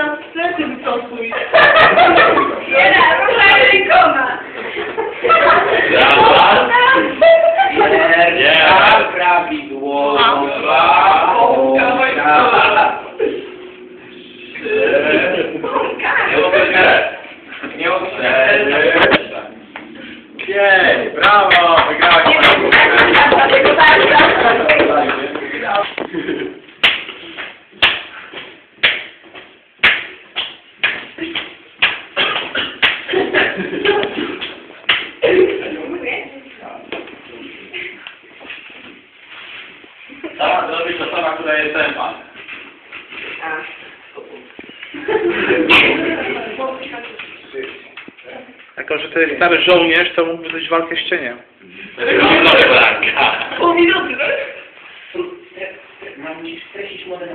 na plecy wyprostuj. Nie, proszę rękoma. Raz. Wierna, prawidłowa. Nie odbierz. Nie brawo, To sama, która jest tempa. Jako, że to jest stary żołnierz, to mógłby być walkę ścienie. Blanka. Pół minuty, tak? Mam ci streścić model.